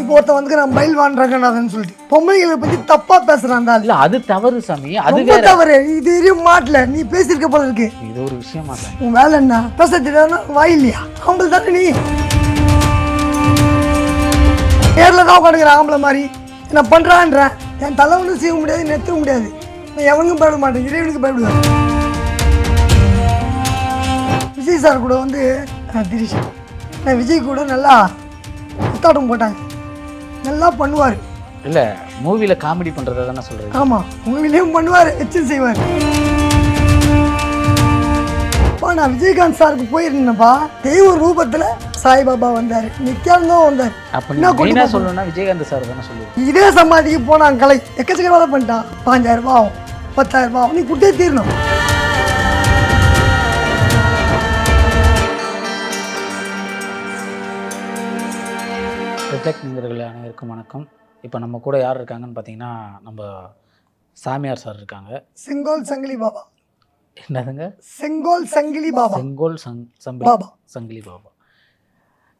இப்போ ஒருத்தன் வந்துக்கிறான் பயில்வான் ரங்கநாதன் சொல்லிட்டு. பொம்பளைங்களை பத்தி தப்பா பேசுறான். இல்ல அது தவறு சாமி. அது வேற. தவறு. இது வரையும் மாட்டல. நீ பேசியிருக்க போல இருக்கு. இது ஒரு விஷயமா உன் வேலை என்ன? பேச தெரியாதுன்னா வாய் இல்லையா? ஆம்பளை தானே நீ? நேரில் தான் உட்காந்துக்கிற ஆம்பளை மாதிரி. நான் பண்ணுறான்றேன் என் தலை ஒன்றும் செய்ய முடியாது நெத்த முடியாது. நான் எவனுக்கும் பயப்பட மாட்டேன். இறைவனுக்கு பயப்படுவேன். விஜய் சார் கூட வந்து நான் திரிஷா. நான் விஜய் கூட நல்லா புத்தாட்டம் போட்டாங்க. நல்லா பண்ணுவார். இல்ல மூவில காமெடி பண்றதை தானே சொல்றீங்க? ஆமாம் உண்மையிலேயும் பண்ணுவார் எச்சும் செய்வார். அப்பா நான் விஜயகாந்த் சாருக்கு போயிருந்தேன்ப்பா. தெய்வ ரூபத்தில் சாய்பாபா வந்தார். நித்யானந்தம் வந்தார். என்ன மெயினா சொல்லணும்னா விஜயகாந்த் சார் தானே சொல்லுவோம் இதே சமாதிக்கு போனான் கலை. எக்கச்சக்க வேலை பண்ணிட்டான். பாஞ்சாயிரம் ரூபாய் ஆகும் பத்தாயிரம் ரூபாய் ஆகும். நீ கொடுத்தே தீரணும். ரிஃப்ளெக்ட் நிகர்கள் அனைவருக்கும் வணக்கம். இப்போ நம்ம கூட யார் இருக்காங்கன்னு பார்த்தீங்கன்னா நம்ம சாமியார் சார் இருக்காங்க. செங்கோல் சங்கிலி பாபா. என்னதுங்க? செங்கோல் சங்கிலி பாபா. செங்கோல் சங் சம்பி பாபா. சங்கிலி பாபா.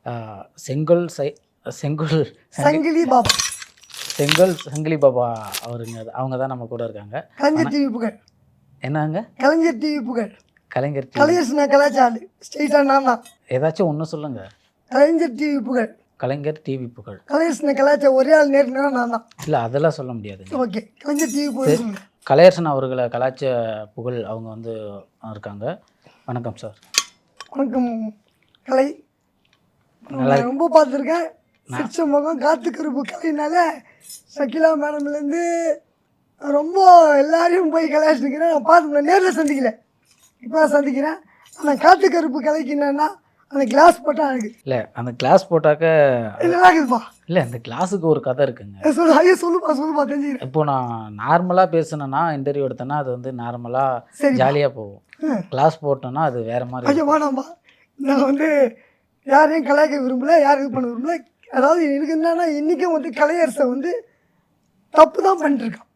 ஆஹ், செங்கோல் சை செங்கோல் சங்கிலி பாபா. செங்கோல் சங்கிலி பாபா அவருங்க அவங்க தான் நம்ம கூட இருக்காங்க. கலைஞர் டிவி புகழ். என்னங்க? கலைஞர் டிவி புகழ். கலைஞர் நான் கலாச்சாரு. ஸ்ட்ரெயிட்டாக நான். தான் ஏதாச்சும் ஒன்று சொல்லுங்க. கலைஞர் டிவி புகழ். கலைஞர் டிவி புகழ். கலைஞர் கலாச்சார ஒரே ஆள் நேர்னா நான் தான். இல்லை அதெல்லாம் சொல்ல முடியாதுங்க ஓகே கலைஞர் டிவி புகழ் கலையரசன் அவர்களை கலாச்ச புகழ் அவங்க வந்து இருக்காங்க. வணக்கம் சார். வணக்கம் கலை. நான் ரொம்ப பார்த்துருக்கேன். சிரிச்ச முகம் காத்து கருப்பு கலைனால சகிலா மேடம்லேருந்து ரொம்ப எல்லாரையும் போய் கலாச்சிருக்கிறேன் நான் பார்த்து நேரில் சந்திக்கல. இப்போ சந்திக்கிறேன். ஆனால் காத்து கருப்பு கலைக்கு என்னன்னா அந்த கிளாஸ் போட்டால் அழகு. இல்லை அந்த கிளாஸ் போட்டாக்க நல்லா இருக்குதுப்பா இல்லை அந்த கிளாஸுக்கு ஒரு கதை இருக்குங்க. சொல்லு ஐயோ சொல்லுப்பா சொல்லுப்பா தெரிஞ்சுக்கிறேன். இப்போ நான் நார்மலாக பேசுனேன்னா இன்டர்வியூ எடுத்தேன்னா அது வந்து நார்மலாக ஜாலியாக போகும். கிளாஸ் போட்டோன்னா அது வேற மாதிரி ஐயோ வேணாம்பா. நான் வந்து யாரையும் கலாய்க்க விரும்பல யாரும் இது பண்ண விரும்பல. அதாவது எனக்கு என்னன்னா இன்றைக்கும் வந்து கலையரசை வந்து தப்பு தான் பண்ணிட்டுருக்கான்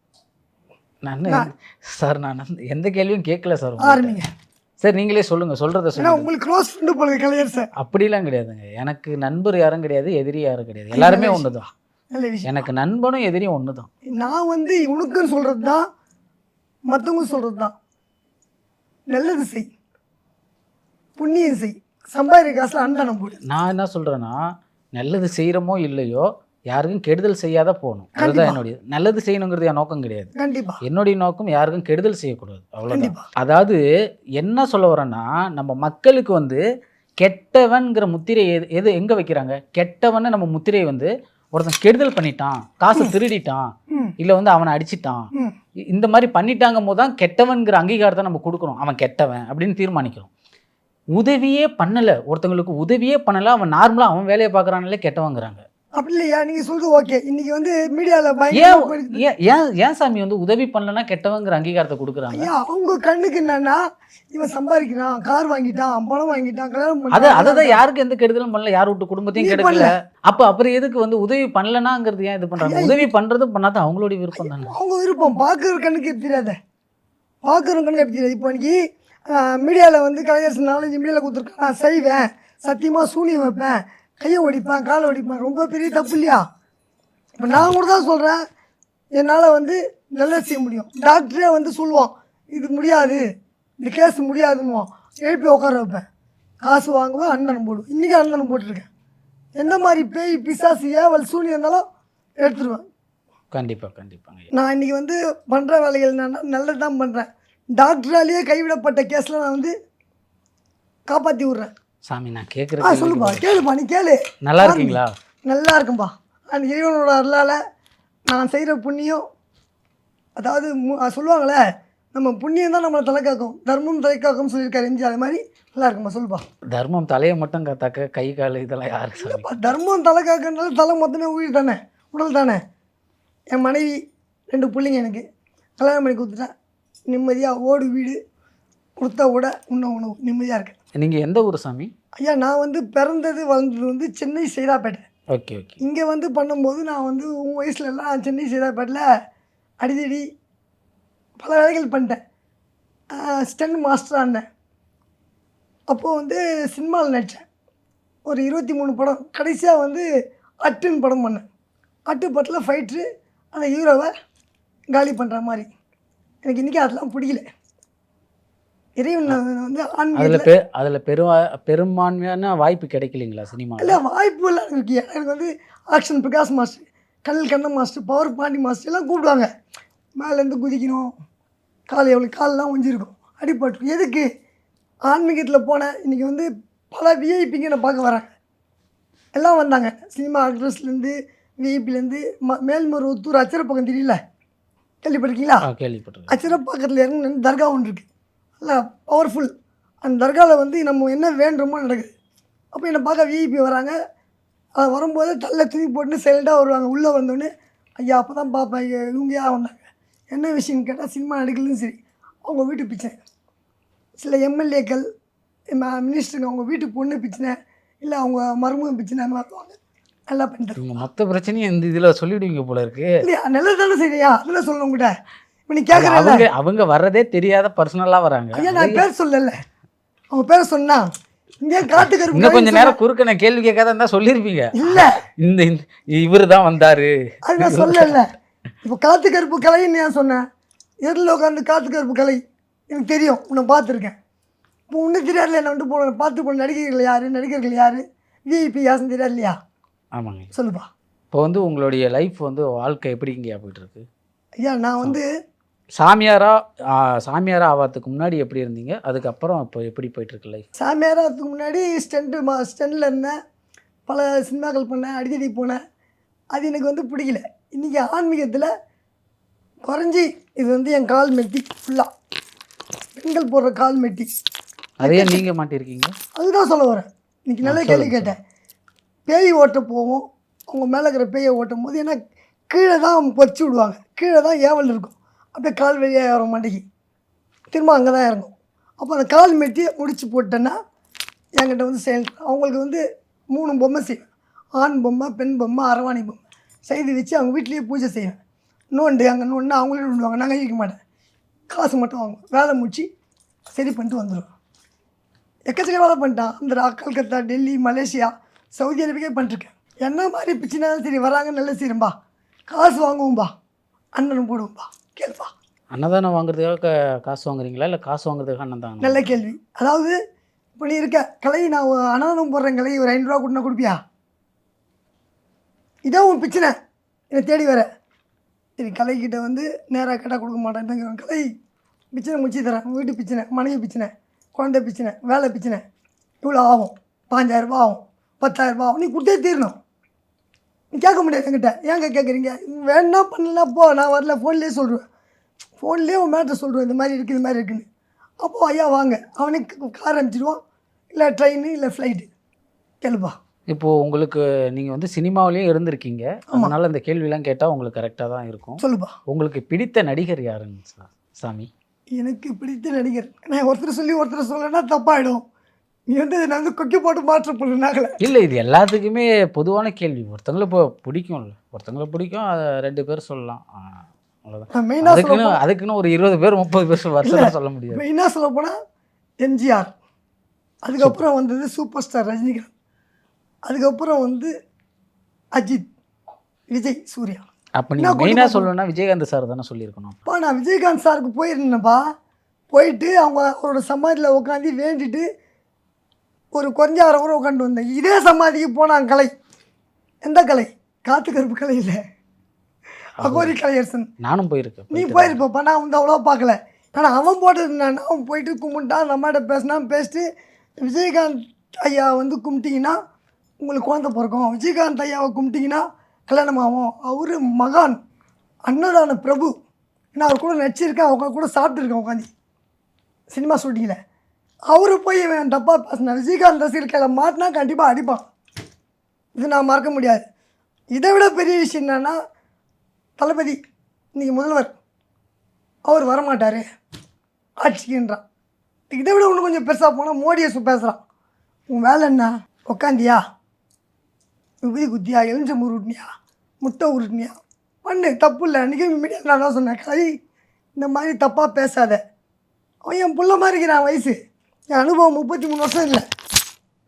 நான் சார் நான் எந்த கேள்வியும் கேட்கல சார் ஆரம்பிங்க. சரி நீங்களே சொல்லுங்க சொல்றத ஏன்னா சொல்லுங்க. உங்களுக்கு க்ளோஸ் ஃப்ரெண்டு போல கலையரசை அப்படிலாம் கிடையாதுங்க. எனக்கு நண்பர் யாரும் கிடையாது எதிரி யாரும் கிடையாது. எல்லாருமே ஒன்று தான் எனக்கு நண்பனும் எதிரியும் ஒன்று தான் நான் வந்து உனக்குன்னு சொல்கிறது தான் மற்றவங்க சொல்கிறது தான் நல்லது செய். புண்ணியம் செய். சம்பாதிக்கிற காசில் அன்னதானம் போடு நான் என்ன சொல்றேன்னா நல்லது செய்கிறோமோ இல்லையோ யாருக்கும் கெடுதல் செய்யாத போகணும். அதுதான் என்னுடைய நல்லது செய்யணுங்கிறது என் நோக்கம் கிடையாது. என்னுடைய நோக்கம் யாருக்கும் கெடுதல் செய்யக்கூடாது. அவ்வளோதான் அதாவது என்ன சொல்ல வரேன்னா நம்ம மக்களுக்கு வந்து கெட்டவன்கிற முத்திரை எது எது எங்கே வைக்கிறாங்க? கெட்டவன்னு நம்ம முத்திரையை வந்து ஒருத்தன் கெடுதல் பண்ணிட்டான் காசு திருடிட்டான் இல்லை வந்து அவனை அடிச்சிட்டான். இந்த மாதிரி பண்ணிட்டாங்கும் போது தான் கெட்டவன்கிற அங்கீகாரத்தை நம்ம கொடுக்குறோம் அவன் கெட்டவன் அப்படின்னு தீர்மானிக்கிறோம். உதவியே பண்ணலை. ஒருத்தங்களுக்கு உதவியே பண்ணலை. அவன் நார்மலாக அவன் வேலையை பார்க்குறான்ல கெட்டவங்கிறாங்க அப்படி இல்லையா? நீங்கள் சொல்றது ஓகே இன்னைக்கு வந்து மீடியாவில் ஏன். ஏன் சாமி வந்து உதவி பண்ணலன்னா கெட்டவங்கிற அங்கீகாரத்தை கொடுக்குறாங்க? ஐயா அவங்க கண்ணுக்கு என்னன்னா இவன் சம்பாதிக்கிறான் கார் வாங்கிட்டான் பணம் வாங்கிட்டான் கல்யாணம் அது. அதை யாருக்கு எந்த கெடுதலும் பண்ணல யார் விட்டு குடும்பத்தையும் கெடுக்கல. அப்ப அப்புறம் எதுக்கு வந்து உதவி பண்ணலனாங்கிறது ஏன் இது பண்றாங்க? உதவி பண்றதும் பண்ணாத அவங்களுடைய விருப்பம் தானே? அவங்க விருப்பம். பார்க்குற கண்ணுக்கு எப்படி தெரியாத? பார்க்குற கண்ணுக்கு எப்படி தெரியாது? இப்போ இன்னைக்கு மீடியாவில் வந்து கலைஞர் நாலஞ்சு மீடியாவில் கொடுத்துருக்கான் நான் செய்வேன். சத்தியமாக சூனியம் வைப்பேன். கையை ஒடிப்பேன் காலை ஒடிப்பேன். ரொம்ப பெரிய தப்பு இல்லையா? இப்போ நான் கூட தான் சொல்கிறேன் என்னால் வந்து நல்லது செய்ய முடியும். டாக்டரே வந்து சொல்லுவான் இது முடியாது இந்த கேஸ் முடியாதுன்னுவான். எழுப்பி உட்கார வைப்பேன். காசு வாங்குவேன் அண்ணன் போடுவேன். இன்றைக்கி அண்ணன் போட்டிருக்கேன். எந்த மாதிரி பேய் பிசாசு ஏவல் சூனியம் இருந்தாலும் எடுத்துருவேன். கண்டிப்பா கண்டிப்பாங்க. நான் இன்னைக்கு வந்து பண்ணுற வேலைகள் என்னன்னா நல்லது தான் பண்ணுறேன் டாக்டராலேயே கைவிடப்பட்ட கேஸில் நான் வந்து காப்பாற்றி விட்றேன். சாமி நான் ஆ கேட்கறது சொல்லுப்பா கேளுப்பா நீ கேளு. நல்லா இருக்கீங்களா? நல்லா இருக்கும்பா அந்த இறைவனோட அருளால் நான் செய்கிற புண்ணியம் அதாவது சொல்லுவாங்களே நம்ம புண்ணியம் தான் நம்மளை தலை காக்கும் தர்மம் தலை காக்கும்னு சொல்லியிருக்காரு எம்ஜி அது மாதிரி நல்லா இருக்கும்பா சொல்லுப்பா. தர்மம் தலையை மட்டும் காத்தாக்க கை கால் இதெல்லாம் யாரு சாமி? அப்பா, தர்மம் தலை காக்கனால தலை மொத்தமே உயிர் தானே உடல் தானே. என் மனைவி ரெண்டு பிள்ளைங்க எனக்கு. கல்யாணம் பண்ணி கொடுத்துட்டேன் நிம்மதியாக ஓடு வீடு கொடுத்த உட உண்ண உணவு நிம்மதியாக இருக்கேன் நீங்க எந்த ஊர் சாமி? ஐயா நான் வந்து பிறந்தது வளர்ந்தது வந்து சென்னை சைதாப்பேட்டை. Okay okay. இங்கே வந்து பண்ணும்போது நான் வந்து உங்கள் வயசுல எல்லாம் சென்னை சைதாப்பேட்டில் அடிதடி பல வேலைகள் பண்ணிட்டேன். ஸ்டென் மாஸ்டராக இருந்தேன் அப்போது வந்து சினிமாவில் நடித்தேன் ஒரு இருபத்தி மூணு படம். கடைசியாக வந்து அட்டுன்னு படம் பண்ணேன். அட்டுப்பட்டில் ஃபைட்ரு அந்த ஹீரோவை காலி பண்ணுற மாதிரி. எனக்கு இன்றைக்கி அதெல்லாம் பிடிக்கல. இறைவன் வந்து அதில் பெ அதில் பெருவா பெரும்பான்மையான வாய்ப்பு கிடைக்கலைங்களா சினிமா? இல்லை வாய்ப்பு இல்லை. இருக்கு எனக்கு வந்து ஆக்ஷன் பிரகாஷ் மாஸ்டர் கண்ணல் Kannan master power Pandi master எல்லாம் கூப்பிடுவாங்க. மேலேருந்து குதிக்கணும். கால் எவ்வளோ கால்லாம் ஒஞ்சிருக்கும். அடிபட்டு எதுக்கு? ஆன்மீகத்தில் போனேன் இன்றைக்கி வந்து பல விஐபிங்க என்னை பார்க்க வராங்க. எல்லாம் வந்தாங்க. சினிமா ஆக்ட்ரஸ்லேருந்து விஐபிலேருந்து ம மேல்மருவத்தூர் அச்சரப்பக்கம் தெரியல கேள்விப்பட்டிருக்கீங்களா? கேள்விப்பட்டிருக்கேன். அச்சரப்பாக்கத்தில் இறங்கி தர்கா ஒன்று இருக்குது நல்லா பவர்ஃபுல் அந்த தர்காவில் வந்து நம்ம என்ன வேண்டுமோ நடக்குது. அப்போ என்னை பார்க்க விஐபி வராங்க. அது வரும்போது தள்ள துணி போட்டு சைலண்டாக வருவாங்க. உள்ளே வந்தோடனே ஐயா அப்போ தான் பார்ப்பேன் இவங்க வந்தாங்க? என்ன விஷயம்னு கேட்டால் சினிமா நடிக்கலும் சரி. அவங்க வீட்டு பிரச்சனை சில எம்எல்ஏக்கள் மினிஸ்டருங்க அவங்க வீட்டு பொண்ணு பிரச்சனை இல்லை அவங்க மருமகன் அந்த மாதிரி வருவாங்க. நல்லா பண்ணிட்டு இவங்க மொத்த பிரச்சனையும் இந்த இதில் சொல்லிவிடுவீங்க போல இருக்கு. இல்லையா? நல்லது தானே சரியா அதில் சொல்லணும் உங்கள்கிட்ட இப்போ நீ கேட்குறல அவங்க அவங்க வர்றதே தெரியாத பர்சனலாக வராங்க. ஐயா நான் பேர் சொல்லல. அவங்க பேரை சொன்னா இங்கே காட்டுக்கருப்பு இன்னும் கொஞ்ச நேரம் குறுக்க நான் கேள்வி கேட்காத இருந்தா சொல்லியிருப்பீங்க இல்ல. இந்த இவர் தான் வந்தாரு. அது நான் சொல்லல. இப்போ காத்து கருப்பு கலைன்னு ஏன் சொன்னேன் எதிரில் உட்காந்து காத்து கருப்பு கலை. எனக்கு தெரியும். உன்னை பார்த்துருக்கேன். இப்போ ஒன்றும் தெரியாதுல என்ன வந்து போன பார்த்து போன நடிகர்கள் யார்? நடிகர்கள் யார்? விஐபி யாருன்னு தெரியாது இல்லையா ஆமாங்க. சொல்லுப்பா. இப்போ வந்து உங்களுடைய லைஃப் வந்து வாழ்க்கை எப்படிங்கய்யா போயிட்டு இருக்கு? ஐயா நான் வந்து சாமியாரா ஆ, சாமியாரா ஆவாததுக்கு முன்னாடி எப்படி இருந்தீங்க? அதுக்கப்புறம் இப்போ எப்படி போயிட்டு இருக்கு லைஃப் சாமியாரத்துக்கு முன்னாடி ஸ்டெண்ட்டு மா ஸ்டெண்டில் இருந்தேன். பல சினிமாக்கள் பண்ணேன் அடிக்கடி போனேன். அது எனக்கு வந்து பிடிக்கல. இன்றைக்கி ஆன்மீகத்தில் குறைஞ்சி இது வந்து என் கால் மெட்டி ஃபுல்லாக பெண்கள் போடுற கால் மெட்டி. அதையே நீங்க மாட்டிருக்கீங்க அதுதான் சொல்ல வரேன். இன்னைக்கு நல்ல கேள்வி கேட்டேன். பேய் ஓட்ட போவோம். அவங்க மேலே இருக்கிற பேயை ஓட்டும் போது ஏன்னா கீழே தான் பொறிச்சு விடுவாங்க. கீழே தான் ஏவல் இருக்கும். அப்படியே கால் வழியாக வர மாட்டேங்கி. திரும்ப அங்கே தான் இறங்கும். அப்போ அந்த கால் மெட்டியை முடிச்சு போட்டேன்னா என்கிட்ட வந்து செயல் அவங்களுக்கு வந்து மூணு பொம்மை செய்வேன். ஆண் பொம்மை பெண் பொம்மை அரவாணி பொம்மை. செய்து வச்சு அவங்க வீட்லேயே பூஜை செய்வேன். நோண்டு அங்கே நோண்டு அவங்களே நோண்டுவாங்க நாங்கள் ஈக்க மாட்டேன். காசு மட்டும் வாங்குவோம். வேலை முடிச்சு சரி பண்ணிட்டு வந்துடுவோம் எக்கச்சக்க வேலை பண்ணிட்டான். அந்த Calcutta Delhi Malaysia Saudi Arabia பண்ணிருக்கேன் என்ன மாதிரி பிச்சுனாலும் சரி வராங்க நல்ல செய்யறேன்பா காசு வாங்குவோம்பா. அண்ணனும் போடுவோம்பா. கேள்ப்பா அன்னதானம் வாங்குறதுக்காக காசு வாங்குறீங்களா? இல்லை காசு வாங்குறதுக்காக அன்னதானம் நல்ல கேள்வி. அதாவது இப்போ நீ இருக்க கலை நான் அன்னதானம் போடுறேன் கலை ஒரு ஐநூறுரூவா கொடுனா கொடுப்பியா? இதான் உன் பிரச்சனை. என்னை தேடி வர. சரி கலைக்கிட்ட வந்து நேராக கேட்டால் கொடுக்க மாட்டேன் கலை பிரச்சனை முடிச்சு தரேன். வீட்டு பிரச்சனை மனைவி பிரச்சனை குழந்தை பிரச்சனை வேலை பிரச்சனை. இவ்வளோ ஆகும். பாஞ்சாயிரரூபா ஆகும். பத்தாயிரரூபா ஆகும். நீ கொடுத்தே தீரணும். கேட்க முடியாது என்கிட்ட. ஏங்க கேட்குறீங்க வேணா பண்ணலாம் போ நான் வரல ஃபோன்லேயே சொல்கிறேன் ஃபோன்லேயே உன் மேட்ரை சொல்கிறேன் இந்த மாதிரி இருக்குது இந்த மாதிரி இருக்குன்னு. அப்போது ஐயா வாங்க. அவனுக்கு கார் அனுப்பிச்சிடுவான். இல்லை ட்ரெயின் இல்லை ஃப்ளைட்டு கேளுப்பா. இப்போ உங்களுக்கு நீங்க வந்து சினிமாவிலேயே இருந்திருக்கீங்க. அதனால இந்த கேள்வியெல்லாம் கேட்டா உங்களுக்கு கரெக்டாக தான் இருக்கும். சொல்லுப்பா. உங்களுக்கு பிடித்த நடிகர் சா- சாமி. எனக்கு பிடித்த நடிகர். நான் ஒருத்தர் சொல்லி ஒருத்தர் சொல்லனா தப்பாயிடும். நீ வந்து நான் வந்து கொக்கி போட்டு மாற்ற போடுனாக்கல இல்லை இது எல்லாத்துக்குமே பொதுவான கேள்வி. ஒருத்தங்களை இப்போ பிடிக்கும்ல. ஒருத்தங்களை பிடிக்கும் அதை ரெண்டு பேர் சொல்லலாம். நான் மெயினாக அதுக்குன்னு அதுக்குன்னு ஒரு இருபது பேர் முப்பது பேர் வருஷம் சொல்ல முடியாது. மெயினாக சொல்ல போனால் எம்ஜிஆர். அதுக்கப்புறம் வந்தது சூப்பர் ஸ்டார் ரஜினிகாந்த். அதுக்கப்புறம் வந்து அஜித் விஜய் சூர்யா. அப்போ நீங்கள் மெயினாக சொல்லணும்னா விஜயகாந்த் சார் தானே சொல்லியிருக்கணும் அப்பா. நான் விஜயகாந்த் சாருக்கு போயிருந்தேன்ப்பா. போயிட்டு அவங்க அவரோட சமாதியில் உட்காந்து வேண்டிட்டு ஒரு கொஞ்ச அரை கூட உட்காந்து வந்தேன். இதே சமாதிக்கு போனான் கலை. எந்த கலை? காத்து கருப்பு கலை இல்லை. அகோரி கலையரசன். நானும் போயிருக்கேன். நீ போயிருப்பப்பா நான் வந்து அவ்வளோ பார்க்கல. ஆனால் அவன் போட்டிருந்தான் அவன் போயிட்டு கும்பிட்டான் நம்மகிட்ட பேசினான் பேசிட்டு விஜயகாந்த் ஐயா வந்து கும்பிட்டிங்கன்னா உங்களுக்கு குழந்தை பிறக்கும். விஜயகாந்த் ஐயாவை கும்பிட்டிங்கன்னா கல்யாணம் ஆகும். அவர் மகான். அன்னதான பிரபு. நான் அவர் கூட நடிச்சிருக்கேன். அவங்க கூட சாப்பிட்ருக்கேன் உட்காந்து சினிமா ஷூட்டிங்கில். அவர் போய் இவன் தப்பாக பேசினார். விஜயகாந்த் ரசிகர்களை மாட்டினா கண்டிப்பாக அடிப்பான். இது நான் மறக்க முடியாது. இதை விட பெரிய விஷயம் என்னென்னா தளபதி இன்றைக்கி முதல்வர் அவர் வரமாட்டார். ஆட்சிக்குன்றான். இதை விட இன்னும் கொஞ்சம் பெருசாக போனால் மோடியை சு பேசுகிறான் உன் வேலை என்ன? உக்காந்தியா? விபதி குத்தியா? எலுஞ்சம் உருட்டினியா? முட்டை உருட்டினியா? பண்ணு தப்பு இல்லை. அன்றைக்கி மீடியா நான் தான் சொன்னேன். கலை இந்த மாதிரி தப்பாக பேசாத. அவன் என் பிள்ளை மாதிரி இருக்கிறான் வயசு. என் அனுபவம் முப்பத்தி மூணு வருஷம் இல்லை.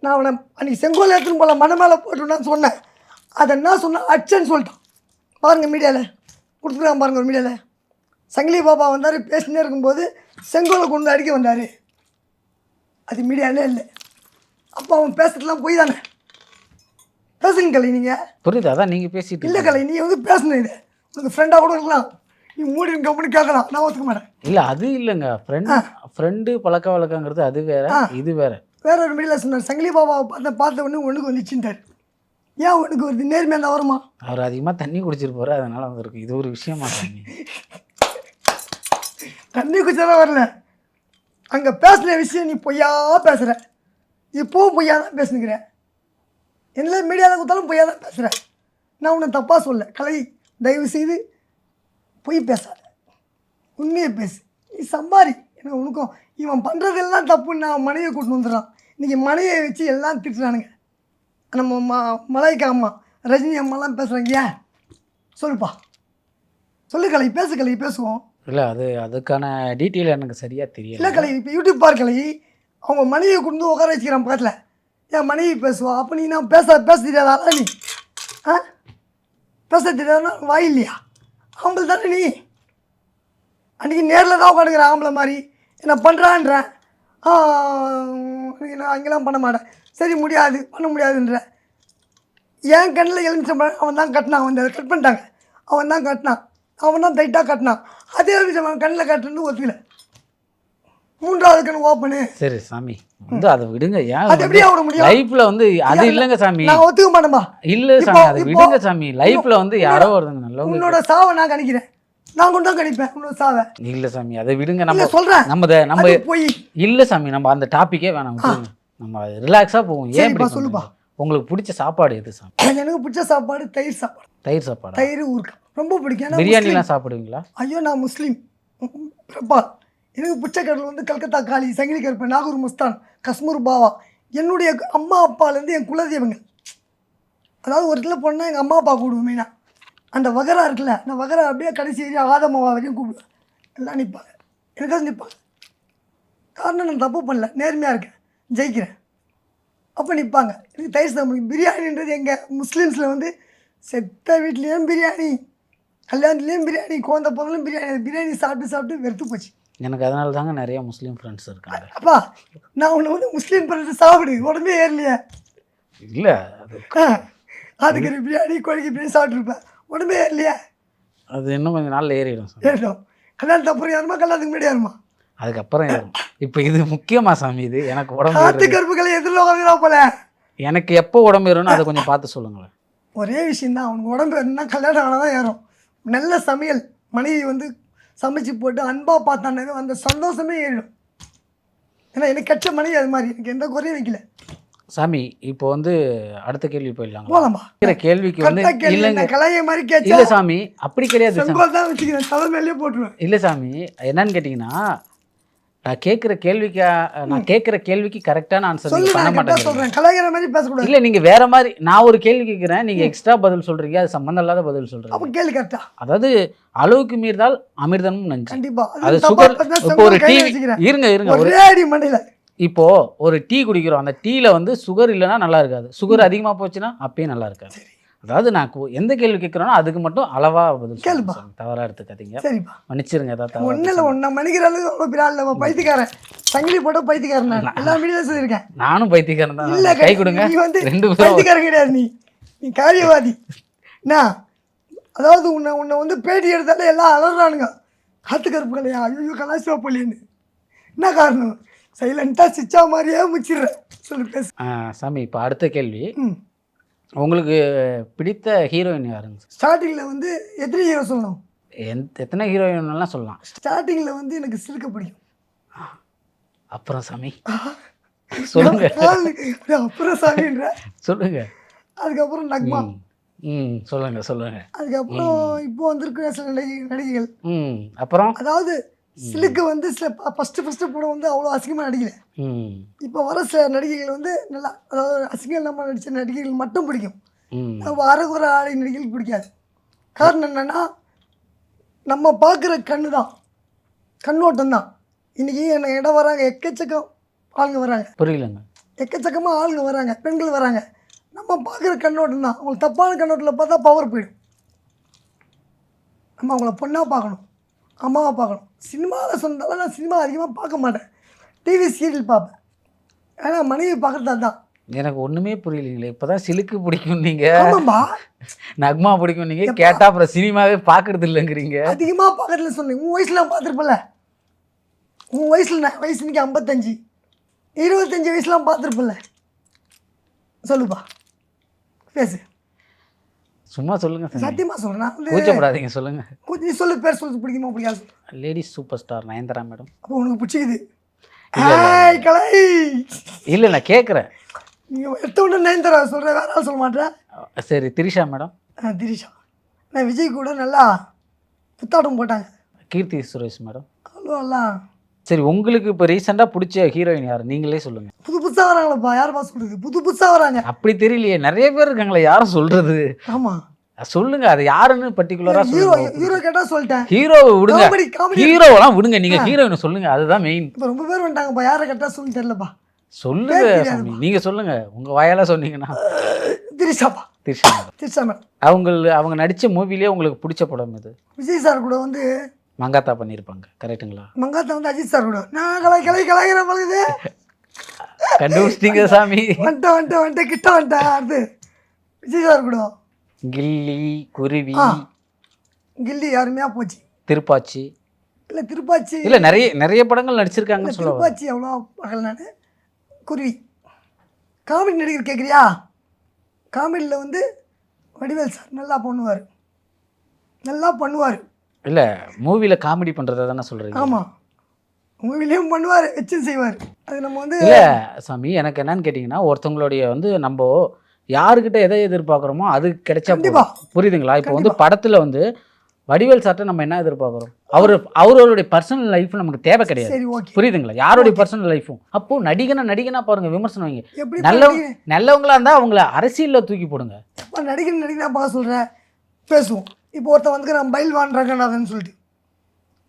நான் அவனை அன்றைக்கி செங்கோல் எடுத்துன்னு போல மன மேலே போட்டுன்னு சொன்னேன். அதை என்ன சொன்னேன் அச்சன்னு சொல்லிட்டான். பாருங்கள் மீடியாவில் கொடுத்துருக்காங்க பாருங்கள் ஒரு மீடியாவில் சங்கிலி பாபா வந்தார் பேசினே இருக்கும்போது செங்கோலை கொண்டு அடிக்க வந்தார். அது மீடியாவிலே இல்லை. அப்போ அவன் பேசுறதுலாம் போய் தானே? பேசுங்க கலை நீங்கள் புரியுது அதான் நீங்கள் பேசிட்டு இல்லை கலை நீ வந்து பேசணும் இது. உனக்கு ஃப்ரெண்டாக கூட இருக்கலாம். நீ மூடி கம்பெனி கேட்கலாம். நான் ஒத்துக்க மாட்டேன். இல்லை அது இல்லைங்க. ஃப்ரெண்ட் ஃப்ரெண்டு பழக்க வழக்கங்கிறது அது வேற இது வேற. வேற ஒரு மீடியாவில் சொன்னார் சங்கிலி பாபாவை பார்த்த பார்த்த உடனே ஒன்றுக்கு வந்துச்சுட்டார் ஏன் ஒன்றுக்கு வருது? நேர்மையாக இருந்தால் வருமா? அவர் அதிகமாக தண்ணி குடிச்சிருப்பாரு அதனால வந்திருக்கு இது ஒரு விஷயமா சாமி தண்ணி குடிச்சதான் வரல. அங்கே பேசுன விஷயம் நீ பொய்யா பேசுகிற இப்போவும் பொய்யா தான் பேசுனுக்கிற. என்ன மீடியாவில் கொடுத்தாலும் பொய்யா தான் பேசுகிற நான் உன்னை தப்பாக சொல்ல. கலை தயவு செய்து பொய் பேசாத. உண்மையை பேசு. நீ சம்பாரி. எனக்கு உனக்கும் இவன் பண்ணுறதெல்லாம் தப்புன்னு நான் மனைவியை கூட்டின்னு வந்துடுறான். இன்றைக்கி மனைவியை வச்சு எல்லாம் திட்டுறானுங்க. நம்ம ம மலாய்க்கா அம்மா ரஜினி அம்மாலாம் பேசுகிறாங்க ஏன்? சொல்லுப்பா. சொல்லு கலை பேசு கலை பேசுவோம். இல்லை அது அதுக்கான டீட்டெயில் எனக்கு சரியாக தெரியல. இல்லை கலை இப்போ யூடியூப் பார் கலை. அவங்க மனைவியை கொண்டு உட்கார வச்சுக்கிறான் பக்கத்தில். என் மனைவி பேசுவா? அப்போ நீ நான் பேச பேச தெரியாதா? நீ? ஆ? பேச தெரியாதுன்னா வாய் இல்லையா? ஆம்பளை தானே நீ? அன்றைக்கி நேரில் தான் உட்காந்துக்கிற ஆம்பளை மாதிரி. என்ன பண்ணுறான்றேன் நான் அங்கெல்லாம் பண்ண மாட்டேன். சரி முடியாது. பண்ண முடியாதுன்ற. என் கண்ணில் எலுமிச்சம்பழம் அவன் தான் கட்டினான். அவன் அதை கட் பண்ணிட்டாங்க. அவன் தான் கட்டினான். அவன் தான் டைட்டாக கட்டினான். அதே எலுமிச்சம்பழம் கண்ணில் கட்டுறது ஒத்துக்கல. மூன்றாவது கண் ஓப்பனு சரி சாமி. வந்து அதை விடுங்க. ஏன் அது எப்படியா விட முடியும்? லைஃப்ல வந்து அது இல்லைங்க சாமி. நான் ஒத்துக்க மாட்டேன்பா. இல்ல சாமி அதை விடுங்க சாமி. லைஃப்ல வந்து யாரோ ஒருத்தங்க நல்லவங்க உன்னோட சாவை நான் கணிக்கிறேன். நான் கொண்டு தான் கணிப்பேன் உன்னோட சாவை இல்ல சாமி அதை விடுங்க. நம்ம சொல்கிறேன் நம்ம நம்ம போய் இல்ல சாமி நம்ம அந்த டாபிக்கே வேணாம். நம்ம ரிலாக்ஸா போவோம். ஏன் இப்படி சொல்லுப்பா. உங்களுக்கு பிடிச்ச சாப்பாடு எது சாமி? எனக்கு பிடிச்ச சாப்பாடு தயிர் சாப்பாடு. தயிர் சாப்பாடா? தயிர் ஊறுக்காய் ரொம்ப பிடிக்கும். ஏன்னா பிரியாணி முஸ்லீம். எல்லாம் சாப்பிடுவீங்களா? ஐயோ நான் முஸ்லீம். பிரபால் எனக்கு பிடிச்ச கடல் வந்து கல்கத்தா காளி சங்கிலி கருப்பன் நாகூர் முஸ்தான் கஸ்மூர் பாவா. என்னுடைய அம்மா அப்பாலேருந்து என் குலதெய்வங்கள். அதாவது ஒரு இடத்துல போனால் எங்கள் அம்மா அப்பா கூப்பிடுவோம் மெயினாக அந்த வகரா இருக்குல்ல அந்த வகரா அப்படியே கடைசி ஏரியா ஆதமாவா வரைக்கும் கூப்பிடுவேன் எல்லாம் நிற்பாங்க எனக்காக நிற்பாங்க காரணம் நான் தப்பு பண்ணல நேர்மையாக இருக்கேன் ஜெயிக்கிறேன். அப்போ நிற்பாங்க எனக்கு தயிர் சாதம் பிடிக்கும். பிரியாணின்றது எங்கள் முஸ்லீம்ஸில் வந்து செத்த வீட்லேயும் பிரியாணி கல்யாணத்துலேயும் பிரியாணி குழந்த பிறந்தாலும் பிரியாணி. பிரியாணி சாப்பிட்டு சாப்பிட்டு வெறுத்து போச்சு. எனக்கு அதனால தாங்க நிறைய முஸ்லீம் ஃப்ரெண்ட்ஸ் இருக்காங்க. அப்பா நான் உன்னை வந்து முஸ்லீம் பிறகு சாப்பிடு. உடம்பே ஏறலையே. இல்ல அது ஆ, ஆட்டுக்கறி பிரியாணி கோழிக்கு பிரியாணி சாப்பிட்ருப்பேன் உடம்பே ஏறலையே அது இன்னும் கொஞ்சம் நாள்ல ஏறிடும் சாமி. ஏறிடும். கல்யாணத்து அப்புறம் யாருமா? கல்யாணத்துக்கு முன்னாடி யாருமா? அதுக்கப்புறம் ஏறும். இப்போ இது முக்கியமா சாமி இது. எனக்கு உடம்பு. கருப்புகளை எதிரில் உட்காந்துடா போல. எனக்கு எப்போ உடம்பு ஏறும்னு அதை கொஞ்சம் பார்த்து சொல்லுங்களேன். ஒரே விஷயந்தான் அவனுக்கு உடம்பு ஏறினா கல்யாணம் ஆனால் தான் ஏறும். நல்ல சமையல். மனைவி வந்து சமைச்சு போட்டு அன்பாக பார்த்தானே அந்த சந்தோஷமே ஏறிடும். ஏன்னா எனக்கு கெட்ட மனைவி அது மாதிரி. எனக்கு எந்த குறையும் வைக்கல. சாமி இப்போ வந்து அடுத்த கேள்வி போயிடலாங்க போலாமா கேள்விக்கு வந்து இல்லைங்க. கலையை மாதிரி இல்ல கேட்சா சாமி அப்படி கிடையாது வச்சுக்கிறேன் போட்டுருவேன். இல்ல சாமி என்னன்னு கேட்டிங்கன்னா நான் கேட்குற கேள்விக்கு நான் கேட்குற கேள்விக்கு கரெக்டான ஆன்சர் பண்ண மாட்டேங்க சொல்கிறேன் கலாய்கிற மாதிரி பேசக்கூடாது. இல்ல நீங்க வேற மாதிரி நான் ஒரு கேள்வி கேட்குறேன் நீங்க எக்ஸ்ட்ரா பதில் சொல்றீங்க அது சம்மந்தம் இல்லாத பதில் சொல்றீங்க. அப்போ கேள்வி கரெக்டா அதாவது அளவுக்கு மீறினால் அமிர்தமும் நஞ்சு. கண்டிப்பா. அது சுகர் இப்போ ஒரு செங்கோல் டீ கையில வச்சுக்கிறேன். இருங்க இருங்க ஒரே அடி மண்டையில. இப்போ ஒரு டீ குடிக்கிறோம். அந்த டீல வந்து சுகர் இல்லைன்னா நல்லா இருக்காது. சுகர் அதிகமா போச்சுன்னா அப்பயும் நல்லா இருக்காது. அதாவது நான் எந்த கேள்வி கேட்குறேனோ அதுக்கு மட்டும் அளவா பதில் கேளுப்பா. சொல்லுங்க. சாமி. தவறா எடுத்துக்காதீங்க. சரிப்பா. மன்னிச்சிருங்க ஏதாவது ஒன்றும் இல்லை ஒன்றை மணிக்கிற அளவுக்கு அவ்வளோ ஆள் இல்லை பைத்தியக்காரன். சங்கிலி போட்ட பைத்தியக்காரன் நான். எல்லா மீடியாவும் சொல்லியிருக்கேன். நானும் பைத்தியக்காரன் தான். இல்லை கை கொடுங்க. நீ வந்து ரெண்டு பைத்தியக்காரன் கிடையாது நீ. நீ காரியவாதி. என்ன அதாவது உன்னை உன்னை வந்து பேட்டி எடுத்தாலே எல்லாம் அலறானுங்க. காத்து கருப்பு கலையா ஐயோ கலாசிவா போலின்னு என்ன காரணம்? சைலண்ட்டாக சிச்சா மாதிரியே முச்சிடுறேன். சொல்லு பேசு. சாமி இப்போ அடுத்த கேள்வி. உங்களுக்கு பிடித்த ஹீரோயின் யாருங்க? ஸ்டார்டிங்கில் வந்து எத்தனை ஹீரோ சொல்லணும்? எந்த எத்தனை ஹீரோயின் எல்லாம் சொல்லலாம். ஸ்டார்டிங்கில் வந்து எனக்கு சிலுக்க பிடிக்கும். அப்புறம் சாமி. சொல்லுங்க. அப்புறம் சாமின்ற. சொல்லுங்க. அதுக்கப்புறம் நக்மா. ம். ம் சொல்லுங்க சொல்லுங்க. அதுக்கப்புறம் இப்போ வந்திருக்கிற சில நடிகை நடிகைகள். ம் அப்புறம்? அதாவது சிலுக்கு வந்து சில ஃபஸ்ட்டு ஃபஸ்ட்டு படம் வந்து அவ்வளோ அசிங்கமாக நடிக்கல. இப்போ வர சில நடிகைகள் வந்து நல்லா அதாவது அசிங்கம் இல்லாமல் நடித்த நடிகைகள் மட்டும் பிடிக்கும். அறகுற ஆடை நடிகைகள் பிடிக்காது. காரணம் என்னென்னா நம்ம பார்க்குற கண்ணு தான். கண்ணோட்டம் தான். இன்றைக்கி என்ன இடம் வராங்க எக்கச்சக்கம் ஆளுங்க வராங்க. புரியலங்க. எக்கச்சக்கமாக ஆளுங்க வராங்க பெண்கள் வராங்க. நம்ம பார்க்குற கண்ணோட்டம் தான். அவங்களுக்கு தப்பான கண்ணோட்டத்தில் பார்த்தா பவர் போயிடும். நம்ம அவங்கள பொண்ணாக பார்க்கணும். அம்மாவை பார்க்கணும். சினிமாவில் சொன்னதால நான் சினிமா அதிகமாக பார்க்க மாட்டேன். டிவி சீரியல் பார்ப்பேன். ஏன்னா மனைவி பார்க்குறது தான். எனக்கு ஒண்ணுமே புரியலைங்களே. இப்பதான் சிலுக்கு பிடிக்கும் நீங்க. ஆமாம்பா நக்மா பிடிக்கும் நீங்க. கேட்டா அப்புறம் சினிமாவே பாக்குறது இல்லைங்கிறீங்க. அதிகமாக பார்க்கறதுல சொன்னேன். உன் வயசில் நான் பார்த்துருப்பல உன் வயசில் நான் வயசு இன்னைக்கு ஐம்பத்தஞ்சு. இருபத்தஞ்சி வயசுலாம் பார்த்துருப்பல சொல்லுப்பா. பேசு. சும்மா சொல்லுங்க நான் வந்து கூச்சப்படாதீங்க சொல்லுங்க. கொஞ்சம் நீ சொல்லு பேர் சொல்லு பிடிக்குமா பிடிக்காது ladies super star Nayanthara madam. அப்போ உனக்கு பிடிச்சிக்குது கலை. இல்ல நான் கேட்குறேன் நீங்கள் எடுத்த உடனே நயன்தாரா சொல்கிறேன் வேற சொல்ல மாட்டேன். சரி திரிஷா மேடம். திரிஷா. நான் விஜய் கூட நல்லா புத்தாட்டம் போட்டாங்க. கீர்த்தி சுரேஷ் மேடம். அவ்வளோ எல்லாம் சரி உங்களுக்கு இப்போ ரீசெண்டாக பிடிச்ச ஹீரோயின் யார்? நீங்களே சொல்லுங்க. புது புதுசாக வராங்களப்பா? யாருப்பா சொல்கிறது புது புதுசாக வராங்க. அப்படி தெரியலையே. நிறைய பேர் இருக்காங்களே யாரும் சொல்றது? ஆமாம் சொல்லுங்க அது யாருன்னு பர்டிகுலரா ஹீரோ ஹீரோ கேட்டால் சொல்லிட்டேன். ஹீரோவை விடுங்க. ஹீரோவெல்லாம் விடுங்க நீங்க ஹீரோயினை சொல்லுங்க. அதுதான் மெயின் இப்போ ரொம்ப பேர் வந்துட்டாங்கப்பா. யாரை கேட்டால் சொல்லி தெரியலப்பா. சொல்லுங்க நீங்க சொல்லுங்க. உங்க வாயால சொன்னீங்கன்னா. திரிஷாப்பா. திரிஷா. திரிஷா மேடம். அவங்க அவங்க நடிச்ச மூவிலே உங்களுக்கு பிடிச்ச படம் இது விஜய் சார் கூட வந்து மங்காத்தா பண்ணியிருப்பாங்க கரெக்ட்டுங்களா? மங்காத்தா வந்து அஜித் சார் கூட நான் கலை கலை கலாய்கிற பழகுது கண்டுபிடிச்சிட்டீங்க சாமி. வந்துட்டேன் வந்துட்டேன் வந்துட்டேன் கிட்ட வந்துட்டேன் அது விஜய் சார் கூட. கில்லி குருவி கில்லி அருமையாக போச்சு. திருப்பாச்சி. இல்லை திருப்பாச்சி. இல்ல நிறைய நிறைய படங்கள் சொல்லுவாங்க திருப்பாச்சி எவ்வளோ பார்க்கல நான்? குருவி. காமெடி நடிகர் கேட்குறியா காமெடியில் வந்து வடிவேல் சார் நல்லா பண்ணுவார். நல்லா பண்ணுவார். இல்ல மூவில காமெடி பண்றதை தானே சொல்றீங்க? ஆமாம் மூவிலையும் பண்ணுவார் வச்சும் செய்வார். அது நம்ம வந்து இல்ல சாமி எனக்கு என்னன்னு கேட்டிங்கன்னா ஒருத்தவங்களுடைய வந்து நம்ம யாருக்கிட்ட எதை எதிர்பார்க்குறோமோ அது கிடைச்சா. புரியுதுங்களா? இப்போ வந்து படத்துல வந்து வடிவேல் சார்ட்ட நம்ம என்ன எதிர்பார்க்குறோம்? அவர் அவருடைய பர்சனல் லைஃப் நமக்கு தேவை கிடையாது. புரியுதுங்களா? யாருடைய பர்சனல் லைஃபும் அப்போ நடிகனா நடிகனா பாருங்க விமர்சனம் வைங்க. நல்ல நல்லவங்களா இருந்தா அவங்கள அரசியல்ல தூக்கி போடுங்க. நடிகர் நடிகனா பார்க்க சொல்கிறேன் பேசுவோம். இப்போ ஒருத்தன் வந்து நான் பயில் வாண்டுறாங்கன்னு சொல்லிட்டு.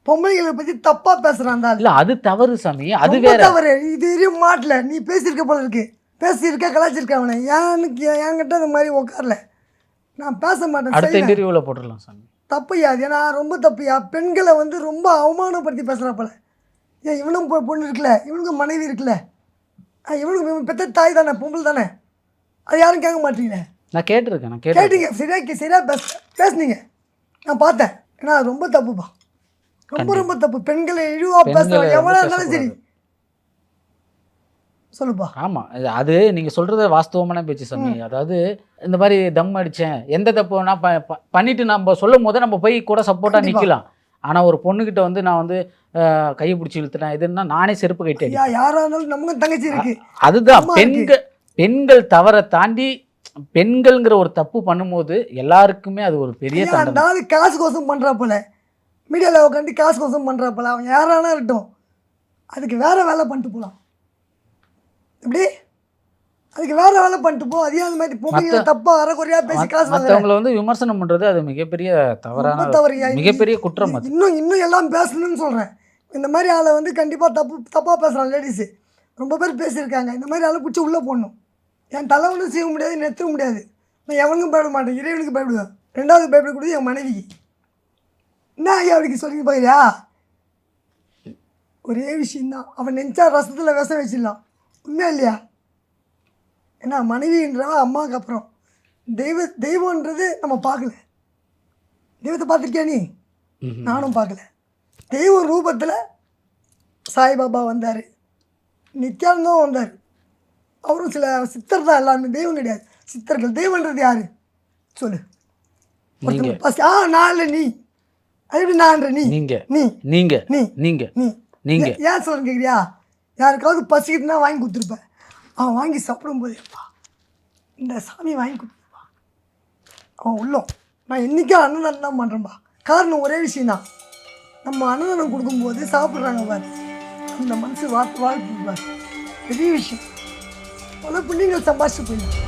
பொம்பளைகளை பற்றி தப்பாக பேசுகிறான் அந்த ஆள். இல்ல அது தவறு சாமி அது வேற. தவறு. இது வரையும் மாட்டல. நீ பேசியிருக்க போல இருக்கு. பேசியிருக்க கலாச்சிருக்க அவனை. எனக்கு என்கிட்ட இந்த மாதிரி உட்காரல நான் பேச மாட்டேன். அடுத்த செய்வேன். இன்டர்வியூல போட்டுடலாம் சாமி. தப்புயா அது? ஏன்னா ரொம்ப தப்புயா பெண்களை வந்து ரொம்ப அவமானப்படுத்தி பேசுகிறாப்பல ஏன் இவனும் பொண்ணு இருக்குல்ல. இவனுக்கும் மனைவி இருக்குல்ல. இவனுக்கு இவன் பெத்த தாய் தானே பொம்பளை தானே. அது யாரும் கேட்க மாட்டீங்களே? நான் கேட்டிருக்கேன் நான் கேட்டீங்க. சரியா சரியா பேச பேசுனீங்க. நான் பார்த்தேன். ஏன்னா அது ரொம்ப தப்புப்பா. ரொம்ப ரொம்ப தப்பு. பெண்களை இழிவா ரொம்ப எவ்வளோ இருந்தாலும் சரி. சொல்லுப்பா. ஆமா. அது- அது நீங்க சொல்றது வாஸ்தவமான பேச்சு சாமி. அதாவது இந்த மாதிரி தம் அடிச்சேன். எந்த தப்பு ப- பண்ணிட்டு நம்ம சொல்லும் போது நம்ம போய் கூட சப்போர்ட்டா கண்டிப்பா. நிக்கலாம். ஆனா ஒரு பொண்ணுகிட்ட வந்து நான் வந்து கையை பிடிச்சி இழுத்துட்டேன். இதுன்னா நானே செருப்பு கட்டி ஐயா யாரா இருந்தாலும் நமக்கும் தங்கச்சி இருக்கு. அதுதான். பெண்கள் பெண்கள் தவறை தாண்டி பெண்கள்ங்கிற ஒரு தப்பு பண்ணும்போது எல்லாருக்குமே அது ஒரு பெரிய ஆளு காசு கோசம் பண்றாப்புல மீடியாவில் உட்காந்து காசு கோசம் பண்றாப்புல அவன் யாரானா இருக்கட்டும். அதுக்கு வேற வேலை பண்ணிட்டு போகலாம் எப்படி? அதுக்கு வேற வேலை பண்ணிட்டு போ. அதே அந்த மாதிரி பொம்பளைங்களை தப்பா அறகுறையா பேசி காசு மற்றவங்களை வந்து விமர்சனம் பண்றது அது மிகப்பெரிய தவறான தவறுயா மிகப்பெரிய குற்றம் அது. இன்னும் இன்னும் எல்லாம் பேசணும்னு சொல்கிறேன் இந்த மாதிரி ஆளை வந்து கண்டிப்பாக தப்பு தப்பாக பேசுகிறான் லேடிஸு ரொம்ப பேர் பேசியிருக்காங்க. இந்த மாதிரி ஆளை பிடிச்சி உள்ளே போடணும். என் தலை ஒன்றும் செய்ய முடியாது நிறுத்த முடியாது. நான் எவனுக்கும் பயப்பட மாட்டேன் இறைவனுக்கு பயப்படுவேன். ரெண்டாவது பயப்படக்கூடியது என் மனைவிக்கு. என்ன ஐயா அவளுக்கு சொல்லி பாக்குறியா ஒரே விஷயந்தான் அவன் நெஞ்சா ரசத்தில் விஷம் வச்சிடலாம். உண்மையா இல்லையா? ஏன்னா மனைவின்றவன் அம்மாவுக்கு அப்புறம். தெய்வ தெய்வன்றது நம்ம பார்க்கல. தெய்வத்தை பார்த்துருக்கியா நீ. நானும் பார்க்கல. தெய்வ ரூபத்தில் சாய்பாபா வந்தார். நித்யானந்தம் வந்தார். அவரும் சில சித்தர் தான் எல்லாருமே தெய்வம் கிடையாது. சித்தர்கள் தெய்வன்றது யாரு? சொல்லு. ஆ நான் நீ. அது எப்படி நான்ற நீ? நீங்க. நீ. நீங்க. நீ. நீங்க. நீ. நீங்க. ஏன் சொல்ல கேட்குறியா யாருக்காவது பசிக்குதுன்னா வாங்கி கொடுத்துருப்பேன். அவன் வாங்கி சாப்பிடும்போது "அப்பா, இந்த சாமி வாங்கி கொடுத்துருப்பா. அவன் உள்ளம். நான் என்றைக்கும் அன்னதானம் தான் பண்ணுறேன்பா காரணம் ஒரே விஷயம்தான் நம்ம அன்னதானம் கொடுக்கும்போது சாப்பிட்றாங்க பாரு. அந்த மனசு வாழ்த்து வாழ்த்து பாரு. பெரிய விஷயம். பல புண்ணியங்கள் சம்பாதிச்சு போயிடலாம்